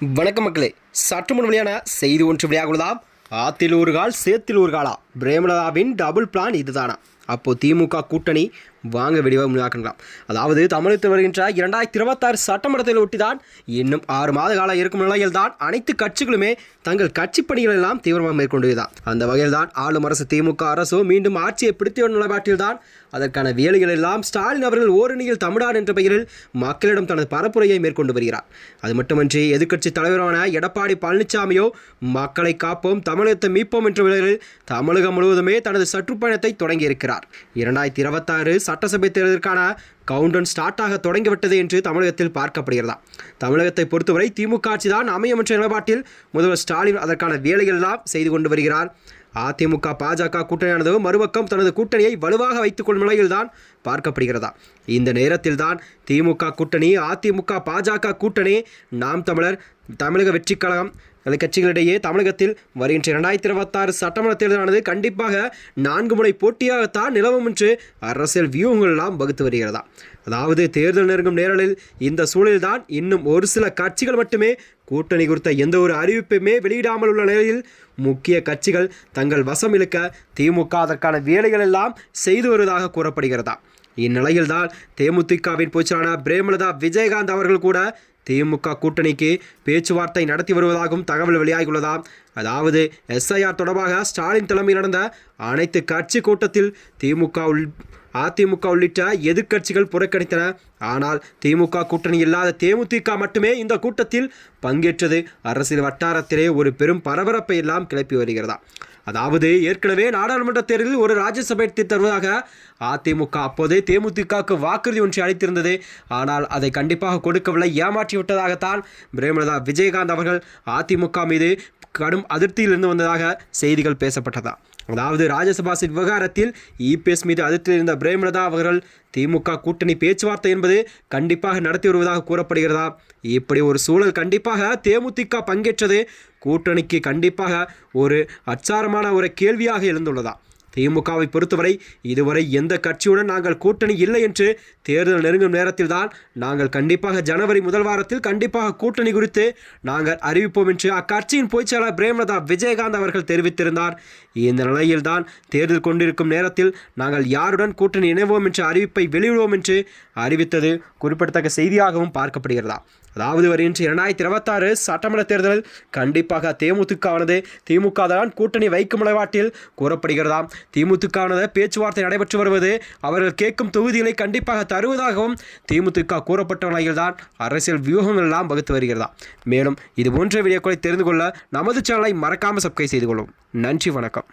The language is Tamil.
வணக்கம் மக்களே சற்று முன் வெளியான செய்தி ஒன்று வெளியாகுள்ளதாம் ஆத்தில் ஒரு கால் சேத்தில் ஒரு காலா பிரேமலதாவின் டபுள் பிளான் இதுதானா? அப்போது திமுக கூட்டணி வாங்க விடிவாக முன்னாக்கலாம் அதாவது தமிழகத்தில் வருகின்ற இரண்டாயிரத்தி இருபத்தாறு சட்டமன்றத்தில் ஒட்டிதான் இன்னும் ஆறு மாத காலம் இருக்கும் நிலையில் தான் அனைத்து கட்சிகளுமே தங்கள் கட்சி பணிகள் எல்லாம் தீவிரமாக மேற்கொண்டுதான் அந்த வகையில் தான் ஆளும் அரசு திமுக அரசு மீண்டும் ஆட்சியை பிடித்து வரும் நிலைப்பாட்டில் தான் அதற்கான வேலைகள் எல்லாம் ஸ்டாலின் அவர்கள் ஓரணியில் தமிழ்நாடு என்ற பெயரில் மக்களிடம் தனது பரப்புரையை மேற்கொண்டு வருகிறார். அது மட்டுமன்றி எதிர்க்கட்சி தலைவரான எடப்பாடி பழனிசாமியோ மக்களை காப்போம் தமிழகத்தை மீட்போம் என்ற பெயரில் தமிழகம் முழுவதுமே தனது சுற்றுப்பயணத்தை தொடங்கியிருக்கிறார். இரண்டாயிரத்தி இருபத்தாறு சட்டசபை தேர்தலுக்கான கவுண்டன் ஸ்டார்ட் ஆக தொடங்கிவிட்டது என்று தமிழகத்தில் பார்க்கப்படுகிறதா? தமிழகத்தை பொறுத்தவரை திமுக ஆட்சி தான் அமையும் என்ற நிலைப்பாட்டில் முதல்வர் ஸ்டாலின் அதற்கான வேலைகளெல்லாம் செய்து கொண்டு வருகிறார். அதிமுக பாஜக கூட்டணியானது மறுபக்கம் தனது கூட்டணியை வலுவாக வைத்துக் கொள்ளும் நிலையில்தான் பார்க்கப்படுகிறதா? இந்த நேரத்தில் தான் திமுக கூட்டணி அதிமுக பாஜக கூட்டணி நாம் தமிழர் தமிழக வெற்றிக் கழகம் கட்சிகளிடையே தமிழகத்தில் வருகின்ற இரண்டாயிரத்தி இருபத்தாறு சட்டமன்ற தேர்தலானது கண்டிப்பாக நான்கு முறை போட்டியாகத்தான் நிலவும் என்று அரசியல் வியூகங்கள் எல்லாம் வகுத்து வருகிறதா. அதாவது தேர்தல் நெருங்கும் நேரலில் இந்த சூழலில்தான் இன்னும் ஒரு சில கட்சிகள் மட்டுமே கூட்டணி குறித்த எந்த ஒரு அறிவிப்புமே வெளியிடாமல் உள்ள நிலையில் முக்கிய கட்சிகள் தங்கள் வசம் இழுக்க திமுக அதற்கான வேலைகள் எல்லாம் செய்து வருவதாக கூறப்படுகிறதா. இந்நிலையில்தான் தேமுதிகவின் பொதுச்செயலான பிரேமலதா விஜயகாந்த் அவர்கள் கூட திமுக கூட்டணிக்கு பேச்சுவார்த்தை நடத்தி வருவதாகவும் தகவல் வெளியாகியுள்ளதாம். அதாவது எஸ்ஐஆர் தொடர்பாக ஸ்டாலின் தலைமையில் நடந்த அனைத்து கட்சி கூட்டத்தில் திமுக உள் அதிமுக உள்ளிட்ட எதிர்க்கட்சிகள் புறக்கணித்தன. ஆனால் திமுக கூட்டணி இல்லாத தேமுதிக மட்டுமே இந்த கூட்டத்தில் பங்கேற்றது. அரசியல் வட்டாரத்திலே ஒரு பெரும் பரபரப்பை எல்லாம் கிளப்பி வருகிறதா அதாவது ஏற்கனவே நாடாளுமன்ற தேர்தலில் ஒரு ராஜ்யசபை தருவதாக அதிமுக அப்போதே தேமுதிகவுக்கு வாக்குறுதி ஒன்றை அளித்திருந்தது. ஆனால் அதை கண்டிப்பாக கொடுக்கவில்லை. ஏமாற்றி விட்டதாகத்தான் பிரேமலதா விஜயகாந்த் அவர்கள் அதிமுக மீது கடும் அதிருப்தியில் இருந்து வந்ததாக செய்திகள் பேசப்பட்டதா? அதாவது ராஜ்யசபா சீட் விவகாரத்தில் இபிஎஸ் மீது அதிருப்தியில் இருந்த பிரேமலதா அவர்கள் திமுக கூட்டணி பேச்சுவார்த்தை என்பது கண்டிப்பாக நடத்தி வருவதாக கூறப்படுகிறதா? இப்படி ஒரு சூழல் கண்டிப்பாக தேமுதிக பங்கேற்றது கூட்டணிக்கு கண்டிப்பாக ஒரு அச்சாரமான ஒரு கேள்வியாக எழுந்துள்ளதா? திமுகவை பொறுத்தவரை இதுவரை எந்த கட்சியுடன் நாங்கள் கூட்டணி இல்லை என்று தேர்தல் நெருங்கும் நேரத்தில் தான் நாங்கள் கண்டிப்பாக ஜனவரி முதல் வாரத்தில் கண்டிப்பாக கூட்டணி குறித்து நாங்கள் அறிவிப்போம் என்று அக்கட்சியின் பொய்ச்சாளர் பிரேமலதா விஜயகாந்த் அவர்கள் தெரிவித்திருந்தார். இந்த நிலையில்தான் தேர்தல் கொண்டிருக்கும் நேரத்தில் நாங்கள் யாருடன் கூட்டணி இணைவோம் என்ற அறிவிப்பை வெளியிடுவோம் என்று அறிவித்தது குறிப்பிடத்தக்க செய்தியாகவும் பார்க்கப்படுகிறதா. அதாவது வருகின்ற இரண்டாயிரத்தி இருபத்தாறு சட்டமன்ற தேர்தலில் கண்டிப்பாக தேமுதிகவானது திமுக தான் கூட்டணி வைக்கும் நிலைப்பாட்டில் கூறப்படுகிறதாம். திமுகவானது பேச்சுவார்த்தை நடைபெற்று வருவது அவர்கள் கேட்கும் தொகுதிகளை கண்டிப்பாக தருவதாகவும் திமுக கூறப்பட்ட நிலையில்தான் அரசியல் வியூகங்கள் எல்லாம் வகுத்து வருகிறதா மேலும் இது போன்ற வீடியோக்களை தெரிந்து கொள்ள நமது சேனலை மறக்காமல் சப்ஸ்கிரைப் செய்து கொள்ளும். நன்றி வணக்கம்.